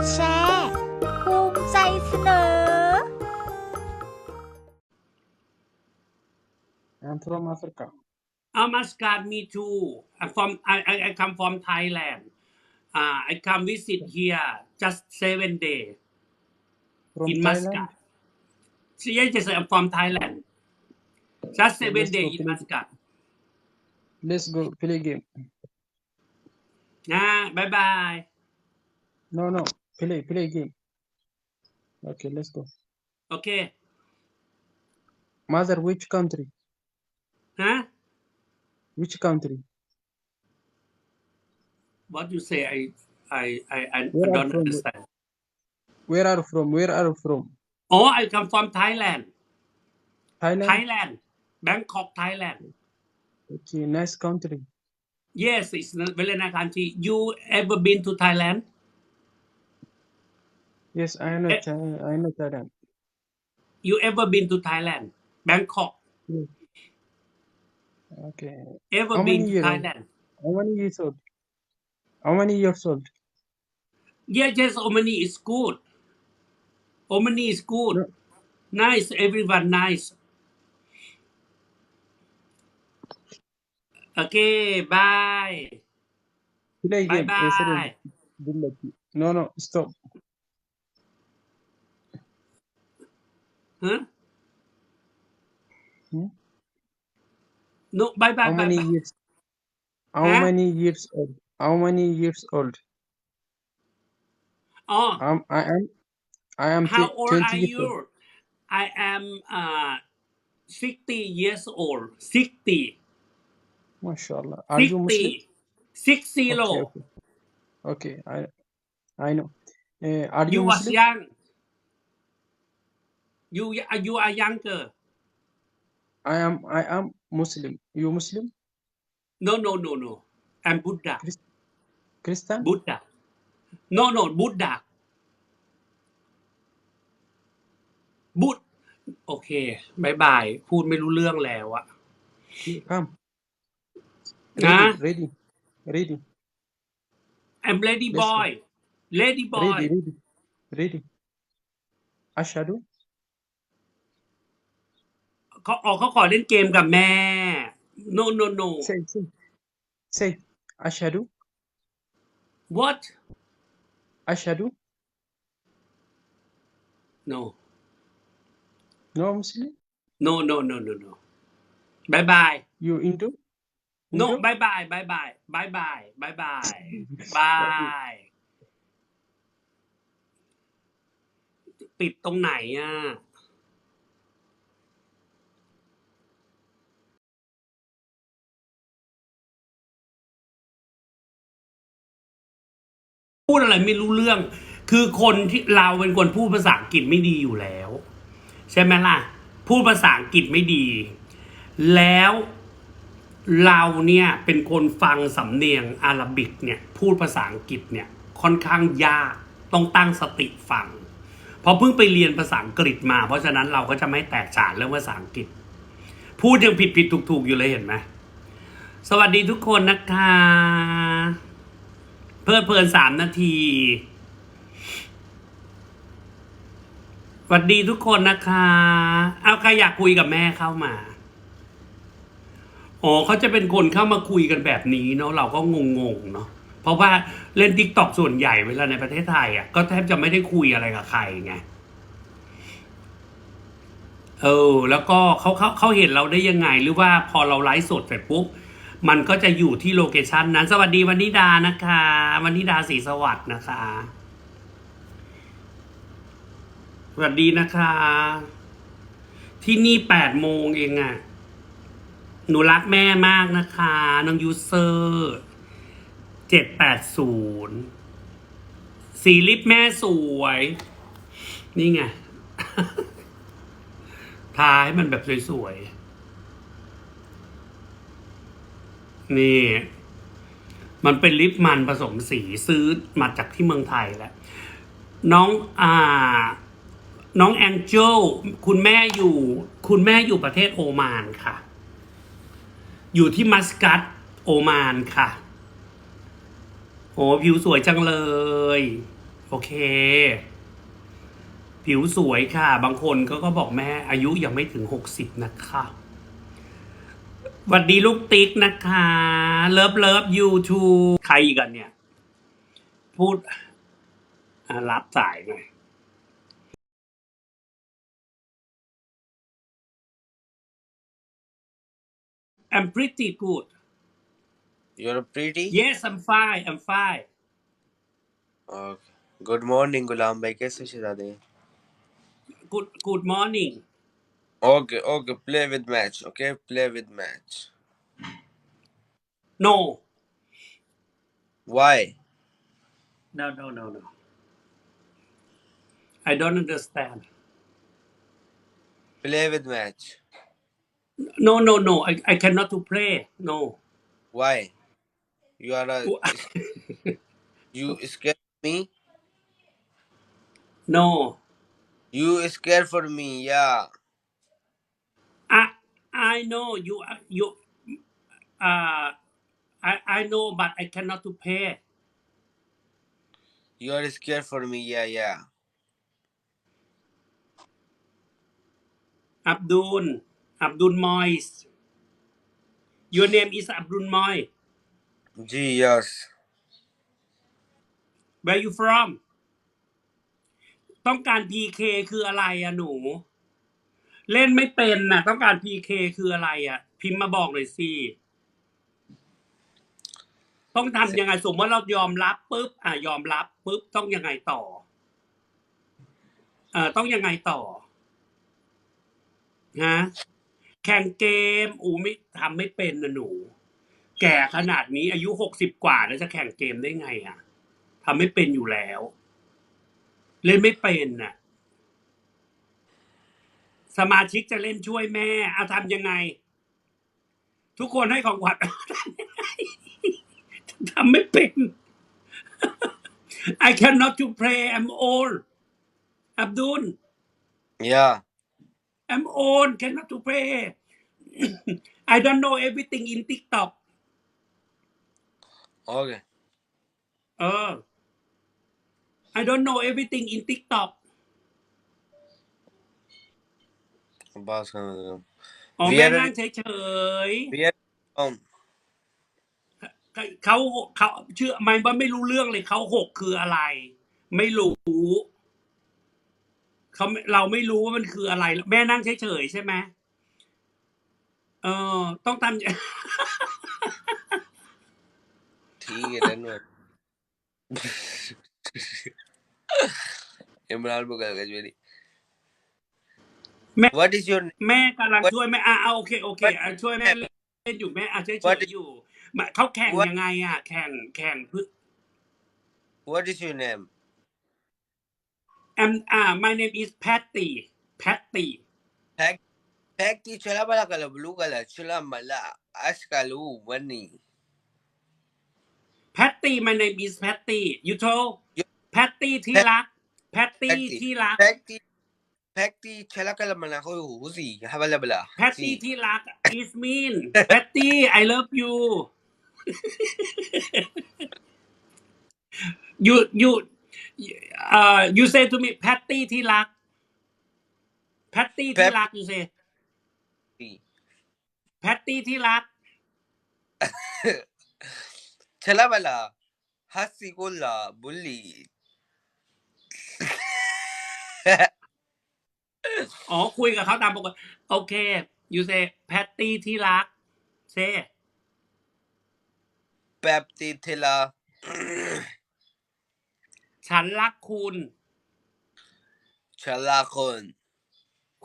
ดแชร์ภูมิใจเสนอ I'm from Africa. Oh, Muscat, me too. I from I, I, I come from Thailand. Uh, I come visit here just seven day From in Thailand. Muscat. So, yes, yes, I'm from Thailand. Just seven let's days in play. Muscat. Let's go play game. Nah, bye bye. No, no, play, play game. Okay, let's go. Okay. Mother, which country? Huh? Which country? What you say? I I I, I Where don't understand. Where are you from? Where are you from? Oh, I come from Thailand. Thailand. Thailand. Bangkok, Thailand. Okay, nice country. Yes, it's a very nice country. You ever been to Thailand? Yes, I know. Eh, Thai- I know Thailand. You ever been to Thailand? Bangkok? Yes. Okay. Ever How been many to years? Thailand? How many years old? How many years old? Yes, yes, Omani is good. Omani is good. No. Nice, everyone nice. Okay, bye. Play Bye bye. No, no, stop. Huh? Hmm? No, bye bye How bye many bye. years? How Huh? many years old? How many years old? Oh, Um, I am. I am how old 20 are years old. you? I am uh 60 years old. 60. MashaAllah. Are you Muslim? 60. 60. Okay, okay, okay. I I know. Uh, are you You was Muslim? young. You you are younger. I am. I am Muslim. You Muslim? No, no, no, no. I'm Buddha. Christ- Christian? Buddha. No, no, Buddha. บุตโอเคบายบายพูดไม่รู้เรื่องแล้วอะ Come. นะ Ready. Ready. Ready. I'm lady Let's go. boy lady boy Ready. Ready. Ready. Ashadu. เขาออกเขาขอเล่นเกมกับแม่ no no no Say. Say. Say. Ashadu. what Ashadu. no No Muslim. no no no no no บายบาย You Hindu? no Hindu? บายบายบายบายบายบายบายบายบายปิดตรงไหนอะ พูดอะไรไม่รู้เรื่อง คือคนที่เราเป็นคนพูดภาษาอังกฤษไม่ดีอยู่แล้ว ใช่ไหมล่ะ พูดภาษาอังกฤษไม่ดี แล้วเราเนี่ยเป็นคนฟังสำเนียงอาหรับิกเนี่ยพูดภาษาอังกฤษเนี่ยค่อนข้างยากต้องตั้งสติฟังเพราะเพิ่งไปเรียนภาษาอังกฤษมา เพราะฉะนั้นเราก็จะไม่แตกฉานเรื่องภาษาอังกฤษ พูดยังผิดผิดถูกถูกอยู่เลยเห็นไหมสวัสดีทุกคนนะคะ เพลิดเพลินสามนาทีสวัสดีทุกคนนะคะ เอาใครอยากคุยกับแม่เข้ามาอ๋อเขาจะเป็นคนเข้ามาคุยกันแบบนี้เนาะเราก็งงๆเนาะเพราะว่าเล่นทิกตอกส่วนใหญ่เวลาในประเทศไทยอะก็แทบจะไม่ได้คุยอะไรกับใครไงเออ แล้วก็เขาเขาเขาเห็นเราได้ยังไงหรือว่าพอเราไลฟ์สดเสร็จปุ๊บ มันก็จะอยู่ที่โลเคชันนั้น สวัสดีวันนิดานะคะวันนิดาศรีสวัสดิ์นะคะ สวัสดีนะคะ ที่นี่แปดโมงเองอะ่ะ หนูรักแม่มากนะคะน้องยูเซอร์เจ็ดแปดศูนย์สีลิปแม่สวย นี่ไงทาให้มันแบบสวยๆ นี่ มันเป็นลิปมันผสมสีซื้อมาจากที่เมืองไทยแหละน้องอ่า น้องแองเจลคุณแม่อยู่ คุณแม่อยู่ประเทศโอมานค่ะ อยู่ที่มัสกัตโอมานค่ะโอ้ผิวสวยจังเลย โอเค ผิวสวยค่ะ บางคนก็ก็บอกแม่อายุยังไม่ถึงหกสิบนะคะ วัสดีลูกติ๊กนะคะ เลิฟเลิฟยูทูใครอีกันเนี่ย พูดอ่ะรับสายหน่อย I'm pretty good You're pretty? yes I'm fine I'm fine Okay. Good morning, गुलाम भाई कैसे शहजादे good good morning Okay, okay, play with match. Okay, play with match. no Why? no no no no I don't understand Play with match. no no no I, I cannot to play no Why? You are a you scared me. no You scared for me. Yeah. I I know you you uh I I know but I cannot to pay You are scared for me. Yeah, yeah. Abdul Abdul Mois your name is Abdul Moy Gee, yes. where you from ต้องการ PK คืออะไรอะหนู เล่นไม่เป็นน่ะ ต้องการ PK คืออะไรอะพิมพ์มาบอกหน่อยสิ ต้องทำยังไงสมมติว่าเรายอมรับปุ๊บอะยอมรับปุ๊บต้องยังไงต่อเอ่อต้องยังไงต่อฮะแข่งเกม อูไม่ทำไม่เป็นนะหนู แก่ขนาดนี้อายุหกสิบกว่าแล้วจะแข่งเกมได้ไงอะทำไม่เป็นอยู่แล้ว เล่นไม่เป็นน่ะ สมาชิกจะเล่นช่วยแม่เอาทำยังไง ทุกคนให้ของขวัญทำไม่เป็น I cannot to play I'm old Abdul Yeah. I'm old cannot to play I don't know everything in TikTok Okay. เออ I don't know everything in TikTok Boss का मतलब อ๋อ We แม่ are นั่งเฉย we are um ๆเขาเขาเชื่อไหมว่าไม่รู้เรื่องเลยเขาหกคืออะไร ไม่รู้เขาไม่เราไม่รู้ว่ามันคืออะไร แม่นั่งเฉยๆใช่ไหมเออ ต้องทำ ठीक है डन इमरान बुगल गजवेली แม่ What is your แม่กำลัง What- ช่วยแม่อะอะโอเคโอเค What- อะช่วยแม่เล่นอยู่แม่อะช่วย What ๆอยู่มาเขาแข่ง What- ยังไงอะ แข่งแข่งเพื่อ What is your name? and อ่า my name is Patty Patty Pack pack the chala bala kala blue kala chala mala askalu wani. Patty my name is Patty you told Yeah. Patty ที่รัก Patty Patty ที่รัก Pack the pack the chala kala mala ko huzi habala bala. Patty ที่รัก is mean Patty I love you you you uh you say to me Patty ที่รัก Patty ที่ Pep- รัก you say Patty ที่รัก chala bala hasi kola bully. อ๋อคุยกับเขาตามปกติโอเค you say Patty ที่รัก say Pep the thila ฉันรักคุณ chala kon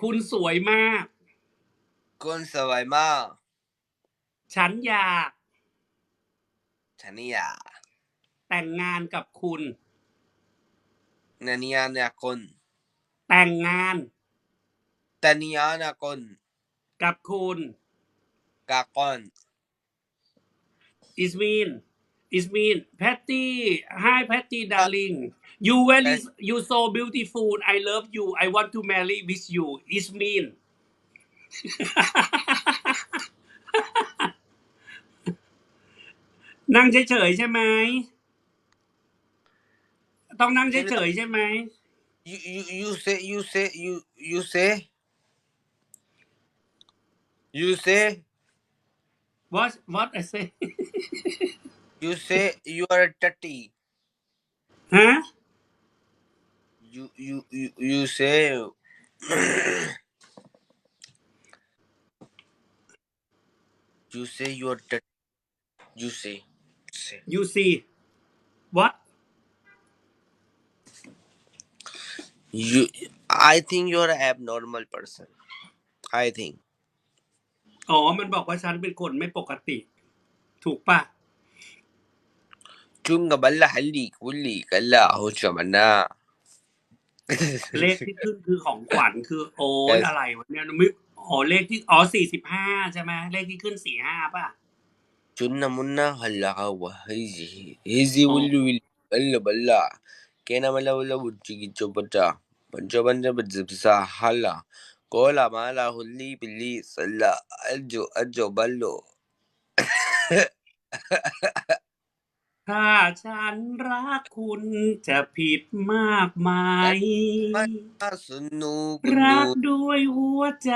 คุณสวยมาก kon sawai ma ฉันอยาก chania แต่งงานกับคุณ nania na kon แต่งงาน tania na kon กับคุณ kakon is mean is mean Patty hi Patty darling you very you so beautiful I love you I want to marry with you is mean นั่งเฉยๆใช่ไหม ต้องนั่งเฉยๆใช่ไหม you you you say you say you you say you say what what I say? you say you are a tutty. ฮะ you you you you say you say you are tutty you say say. You see. What? You I think you are an abnormal person. I think อ๋อ มันบอกว่าฉันเป็นคนไม่ปกติ ถูกปะ Chunga balla halli kulli kalla hocha manna เลขที่ขึ้นคือของขวัญคือโอ้ย Yes. อะไรวะเนี่ยไม่อ๋อเลขที่อ๋อสี่สิบห้าใช่ไหมเลขที่ขึ้นสี่ห้าป่ะ chunna munna halla hawa hizi hizi Oh. wulli wulli balla balla kena mala wala wujji gicho bata bancho banja bajibsa halla kola mala hulli billi salla ajo ajo ballo ถ้าฉันรักคุณจะผิดมากไหม asunu รัก kunu ด้วยหัวใจ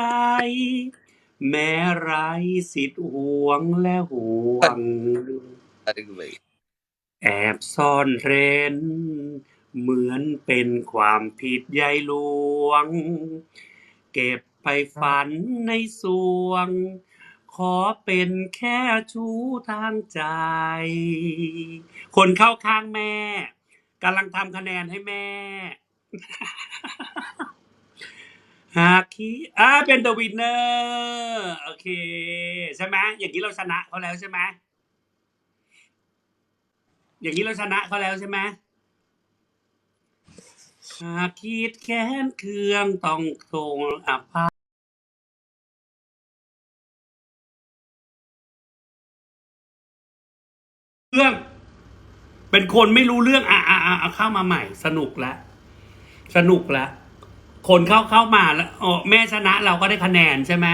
แม้ไรสิทธิ์ห่วงและห่วง tarik bai แอบซ่อนเร้น เหมือนเป็นความผิดใยหลวง เก็บไปฝันในสวง ขอเป็นแค่ชู้ทางใจ คนเข้าข้างแม่กำลังทำคะแนนให้แม่ หากคีอ่าเป็นเดอะวินเนอร์โอเค ใช่ไหมอย่างนี้เราชนะเขาแล้วใช่ไหมอย่างนี้เราชนะเขาแล้วใช่ไหม หากคิดแค้นเคืองต้องทรงอภัยเรื่อง เป็นคนไม่รู้เรื่อง อะอะอะเข้ามาใหม่ สนุกละสนุกละคนเข้าเข้ามาแล้วอ๋อแม่ชนะเราก็ได้คะแนนใช่ไหม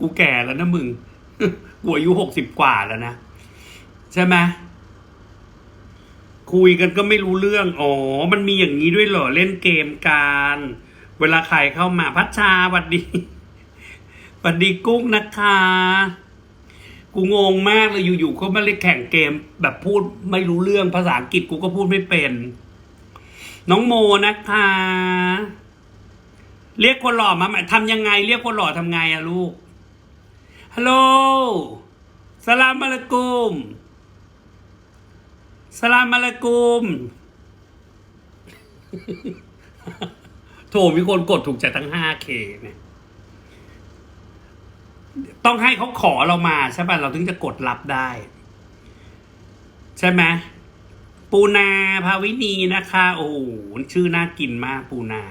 กูแก่แล้วนะมึง กูอายุหกสิบกว่าแล้วนะ ใช่ไหม คุยกันก็ไม่รู้เรื่อง อ๋อ มันมีอย่างนี้ด้วยเหรอ เล่นเกมกันเวลาใครเข้ามาพัชชาหวัดดีหวัดดีกุ้งนะคะ กูงงมากเลยอยู่ๆเขามาเล่นแข่งเกม แบบพูดไม่รู้เรื่องภาษาอังกฤษกูก็พูดไม่เป็น น้องโมนะคะ เรียกคนหล่อมาใหม่ทำยังไง เรียกคนหล่อทำไงอะลูก ฮัลโหลสลามอะลัยกุม สลามอะลัยกุม โถมีคนกดถูกใจทั้ง 5K เนี่ย ต้องให้เขาขอเรามาใช่ป่ะ เราถึงจะกดรับได้ ใช่ไหมปูนาภาวินีนะคะ โอ้โหชื่อน่ากินมากปูนา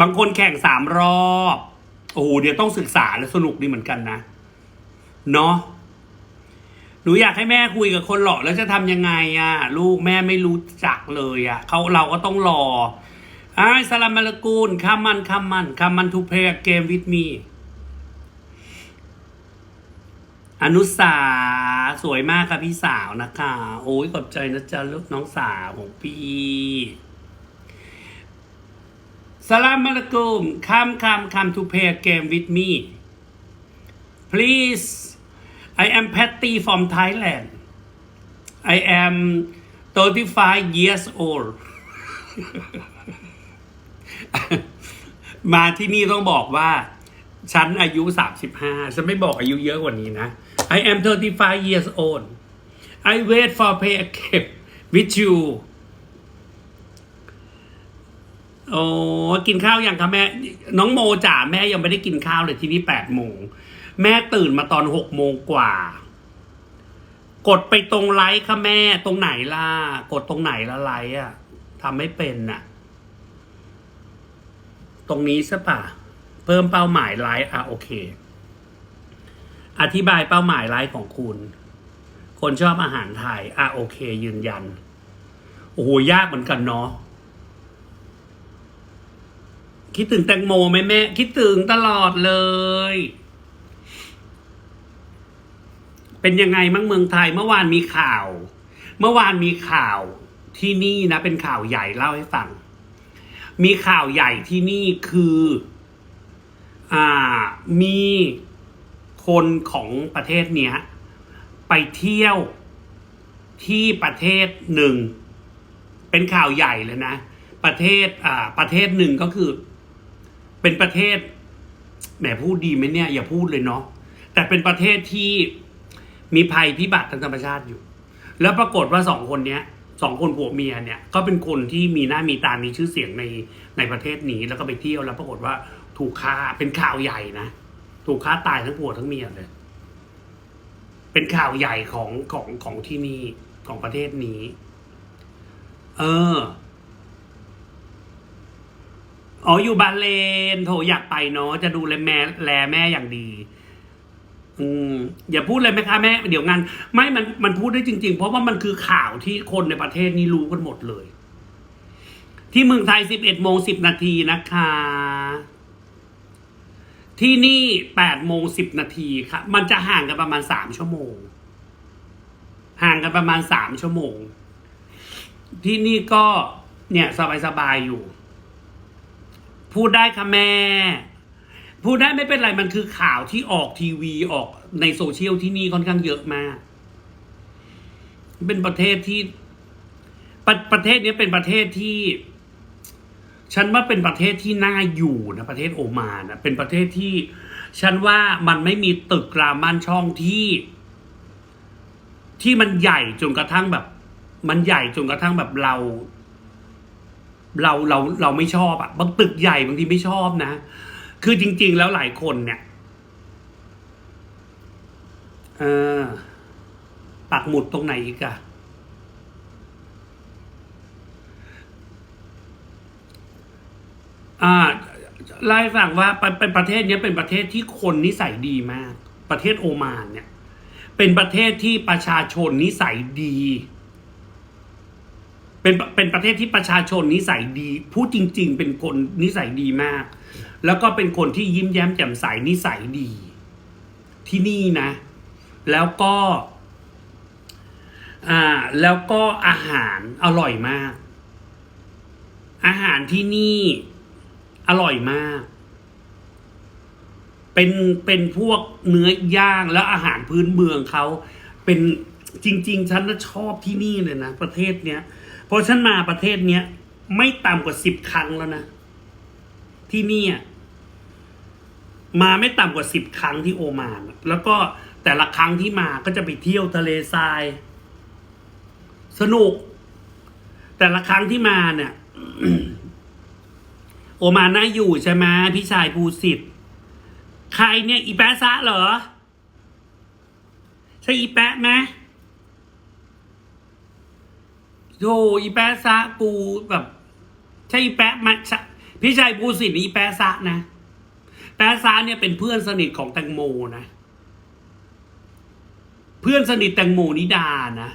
บางคนแข่งสามรอบ โอ้โหเดี๋ยวต้องศึกษาและสนุกดีเหมือนกันนะ เนาะ หนูอยากให้แม่คุยกับคนหล่อแล้วจะทำยังไงอะลูกแม่ไม่รู้จักเลยอะเขาเราก็ต้องรอไอ้สลามมาลกูลคามันคามันคามันทูเพย์เกมวิดมีอนุสาสวยมากค่ะพี่สาวนะคะ โอ้ยขอบใจนะจ๊ะลูกน้องสาวของพี่ Salam alaikum. Come, come, come to play a game with me. Please. I am Patty from Thailand. I am 35 years old. มาที่นี่ต้องบอกว่า ฉันอายุ 35 ฉันไม่บอกอายุเยอะกว่านี้นะ I am 35 years old. I wait for pay a game with you. โอ้กินข้าวยังคะแม่ น้องโมจ๋าแม่ยังไม่ได้กินข้าวเลยที่นี่แปดโมง แม่ตื่นมาตอนหกโมงกว่า กดไปตรงไลค์ค่ะแม่ตรงไหนล่ะ กดตรงไหนละไลค์อะทำไม่เป็นน่ะ ตรงนี้ใช่ปะเพิ่มเป้าหมายไลค์อะโอเค อธิบายเป้าหมายไลค์ของคุณ คนชอบอาหารไทยอะโอเค ยืนยัน โอ้โหยากเหมือนกันเนาะคิดถึงแตงโมไหมแม่ คิดถึงตลอดเลย ไป เป็นยังไงมั่งเมืองไทยเมื่อวานมีข่าว เมื่อวานมีข่าวที่นี่นะ เป็นข่าวใหญ่เล่าให้ฟัง มีข่าวใหญ่ที่นี่คือ อ่ามีคนของประเทศเนี้ย ไปเที่ยวที่ประเทศหนึ่ง เป็นข่าวใหญ่เลยนะ ประเทศอ่าประเทศหนึ่งก็คือ เป็นประเทศแหมพูดดีไหมเนี่ย อย่าพูดเลยเนาะแต่เป็นประเทศที่ มีภัยพิบัติทางธรรมชาติอยู่ แล้วปรากฏว่าสองคนเนี้ยสองคนผัวเมียเนี่ยก็เป็นคนที่มีหน้ามีตา มีชื่อเสียงในในประเทศนี้ แล้วก็ไปเที่ยวแล้วปรากฏว่าถูกฆ่าเป็นข่าวใหญ่นะ ถูกฆ่าตายทั้งผัวทั้งเมียเลย เป็นข่าวใหญ่ของของของที่นี่ของประเทศนี้ เออ อ๋ออยู่บาเลน โถอยากไปเนาะจะดูแลแม่แลแม่อย่างดี อืมอย่าพูดเลยไหมคะแม่เดี๋ยวงานไม่มันมันพูดได้จริง ๆ เพราะว่ามันคือข่าวที่คนในประเทศนี้รู้กันหมดเลย ที่เมืองไทยสิบเอ็ดโมงสิบนาทีนะคะ ที่นี่แปดโมงสิบนาทีค่ะ มันจะห่างกันประมาณสามชั่วโมง ห่างกันประมาณสามชั่วโมง ที่นี่ก็เนี่ยสบายๆอยู่ พูดได้ค่ะแม่ พูดได้ไม่เป็นไรมันคือข่าวที่ออกทีวีออกในโซเชียลที่นี่ค่อนข้างเยอะมาก เป็นประเทศที่ประประเทศนี้เป็นประเทศที่ ฉันว่าเป็นประเทศที่น่าอยู่นะประเทศโอมานนะเป็นประเทศที่ ฉันว่ามันไม่มีตึกรามบ้านช่องที่ ที่มันใหญ่จนกระทั่งแบบ มันใหญ่จนกระทั่งแบบเราเราเราเราไม่ชอบอะบางตึกใหญ่บางทีไม่ชอบนะ คือจริง ๆ แล้วหลายคนเนี่ยปักหมุดตรงไหนอีกอะอ่าไล่าให้ฟังว่าเป็นประเทศนี้เป็นประเทศที่คนนิสัยดีมาก ประเทศโอมานเนี่ย เป็นประเทศที่ประชาชนนิสัยดี เป็นเป็นประเทศที่ประชาชนนิสัยดี พูดจริง ๆ เป็นคนนิสัยดีมาก แล้วก็เป็นคนที่ยิ้มแย้มแจ่มใสนิสัยดี ที่นี่นะ แล้วก็อ่าแล้วก็อาหารอร่อยมาก อาหารที่นี่อร่อยมาก เป็นเป็นพวกเนื้อย่างแล้วอาหารพื้นเมืองเขาเป็นจริง ๆ ฉันน่ะชอบที่นี่เลยนะ ประเทศเนี้ยเพราะฉันมาประเทศเนี้ยไม่ต่ำกว่าสิบครั้งแล้วนะ ที่นี่มาไม่ต่ำกว่าสิบครั้งที่โอมาน แล้วก็แต่ละครั้งที่มาก็จะไปเที่ยวทะเลทราย สนุก แต่ละครั้งที่มาเนี่ย โอมานน่าอยู่ใช่ไหมพี่ชายภูสิทธิ์ใครเนี่ย อีแปะซะเหรอ ใช่อีแปะไหมโธ่อีแปะซะกูแบบ ใช่อีแปะไหมใช่ พี่ชายภูสิทธิ์นี่แปซะนะ แปซะเนี่ยเป็นเพื่อนสนิทของแตงโมนะ เพื่อนสนิทแตงโมนิดานะ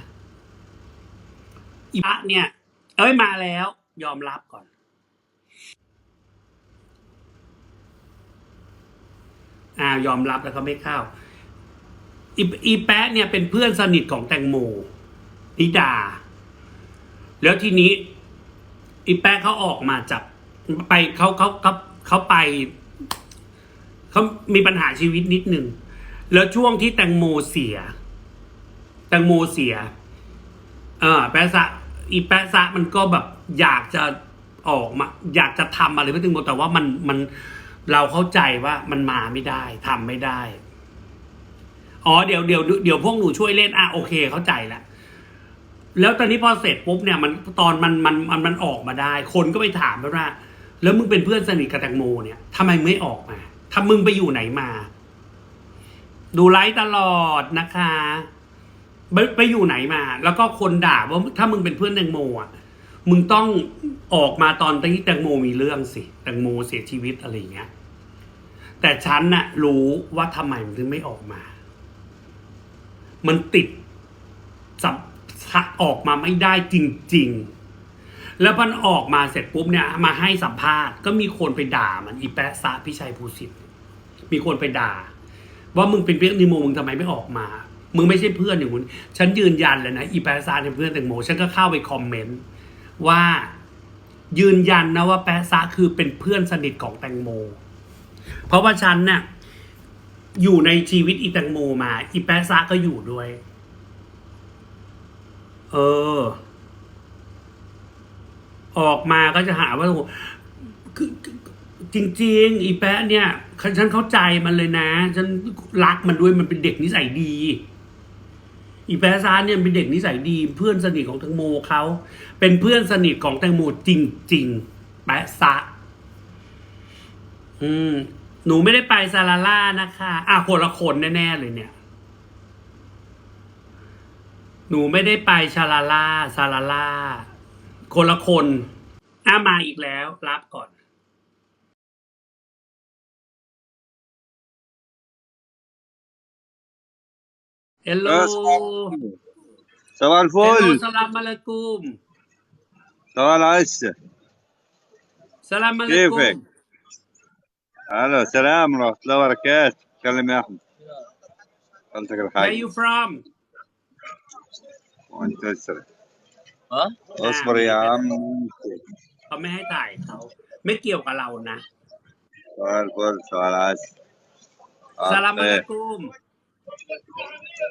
อีแปะเนี่ย เอ้ยมาแล้ว ยอมรับก่อน อ่ายอมรับแล้วก็ไม่เข้าอีอีแปะเนี่ยเป็นเพื่อนสนิทของแตงโมนิดา แล้วทีนี้ อีแปะเขาออกมาจาก ไปเขาเขาเขาเขาไปเขามีปัญหาชีวิตนิดหนึ่ง แล้วช่วงที่แตงโมเสีย แตงโมเสีย เออแปะซะอีแปะซะมันก็แบบอยากจะออกมา อยากจะทำอะไรเพื่อแตงโมแต่ว่ามันมันเราเข้าใจว่ามันมาไม่ได้ทำไม่ได้ อ๋อเดี๋ยวเดี๋ยวเดี๋ยวพวกหนูช่วยเล่นอะโอเค เข้าใจละแล้วตอนนี้พอเสร็จปุ๊บเนี่ยมันตอนมันมันมันมันออกมาได้ คนก็ไปถามว่า แล้วมึงเป็นเพื่อนสนิทกับแตงโมเนี่ยทำไมไม่ออกมาถ้ามึงไปอยู่ไหนมา ดูไลฟ์ตลอดนะคะไปไปอยู่ไหนมา แล้วก็คนด่าว่าถ้ามึงเป็นเพื่อนแตงโมอะมึงต้องออกมาตอนที่แตงโมมีเรื่องสิแตงโมเสียชีวิตอะไรเงี้ย แต่ฉันน่ะ รู้ว่าทำไมมันถึงไม่ออกมา มันติดสับออกมาไม่ได้จริง ๆ แล้วมันออกมาเสร็จปุ๊บเนี่ยมาให้สัมภาษณ์ก็มีคนไปด่ามันอีแปะซะพี่ชัยภูสิทธิ์มีคนไปด่า ว่ามึงเป็นเพียงนิโมมึงทำไมไม่ออกมา มึงไม่ใช่เพื่อนอย่างมึงฉันยืนยันเลยนะอีแปะซาเป็นเพื่อนแตงโมฉันก็เข้าไปคอมเมนต์ว่ายืนยันนะว่าแปะซาคือเป็นเพื่อนสนิทของแตงโม เพราะว่าฉันเนี่ยอยู่ในชีวิตอีแตงโมมา อีแปะซาก็อยู่ด้วย เออ ออกมาก็จะหาว่าคือจริงๆ อีแปะเนี่ยฉันเข้าใจมันเลยนะ ฉันรักมันด้วยมันเป็นเด็กนิสัยดี อีแปะซานเนี่ยเป็นเด็กนิสัยดี เพื่อนสนิทของแตงโมเขาเป็นเพื่อนสนิทของแตงโมจริง ๆ แปะซะอืมหนูไม่ได้ไปซาลาล่านะคะอะคนละคนแน่ๆเลยเนี่ย หนูไม่ได้ไปชาลาล่าซาลาล่า คนละคนอ่ะมาอีกแล้ว รับก่อน เฮลโล صباح เฮลโล الفل สลามอะลัยกุม صباح العسل สลามอะลัยกุม كيفك؟ هلا سلام ورحمة الله وبركاته تكلم يا أحمد قلتك where الحاج you from وأنت أسرع ها؟ اصبر يا عم เขาไม่ให้ถ่ายเขา ไม่เกี่ยวกับเรานะ صباح الفل صباح العسل สลามอะลัย عطيك. กุม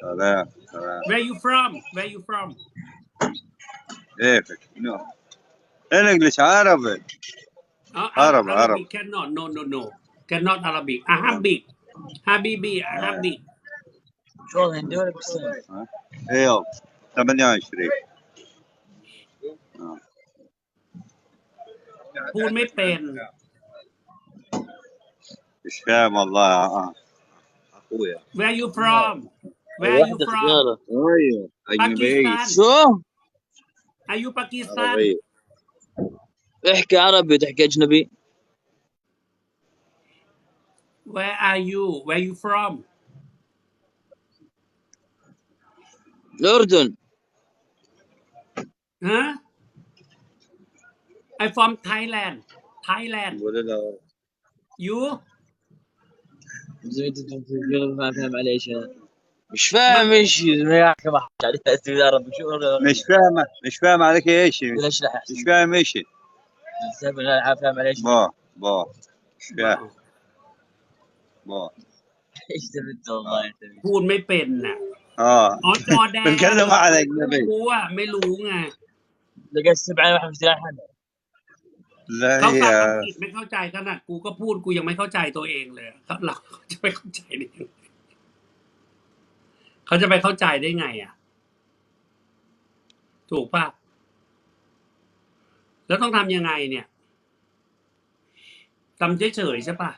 سلام سلام where you from where you from كيفك؟ نو انجلش عربي อ๋อ Arab, Arab. Arabic cannot no no no cannot Arabic Arabic Habibi Arabic شلون هندي ولا باكستاني؟ ايوه 28 آه. พูดไม่เป็น مش فاهم والله آه. اخويا where you from where you واحدة from خيالة ايوه اجنبي باكستان شو؟ are you Pakistan عربي احكي عربي تحكي اجنبي where are you where you from الاردن huh I from Thailand Thailand ولا لا you زي ما انت ما فاهم علي شيء مش فاهم ايش ما يحكي ما حكي عليها اسمي عربي شو مش فاهم مش فاهم عليك ايش ليش لا مش فاهم ايش احسن فاهم علي شيء با با مش فاهم با ايش تبي انت والله يا تبي พูดไม่เป็นน่ะ اه อ๋อจอแดน بنتكلم على اجنبي กูอะไม่รู้ไง لقيت سبعة واحد في แล้ขาฟังอังกฤไม่เข้าใจขนาดกูก็พูดกูยังไม่เข้าใจตัวเองเลยเขาหลักจะไปเข้าใจได้เขาจะไปเข้าใจได้ไง อะ ถูกป่ะแล้วต้องทำยังไงเนี่ยทำเฉยๆใช่ป่ะ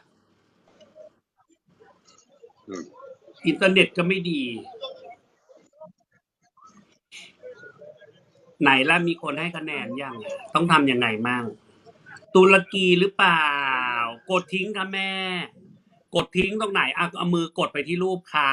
อินเทอร์เน็ตก็ไม่ดี ไหนล่ะมีคนให้คะแนนยังต้องทำยังไงมั่ง ตุรกีหรือเปล่า กดทิ้งค่ะแม่ กดทิ้งตรงไหน อะ เอามือกดไปที่รูปเขา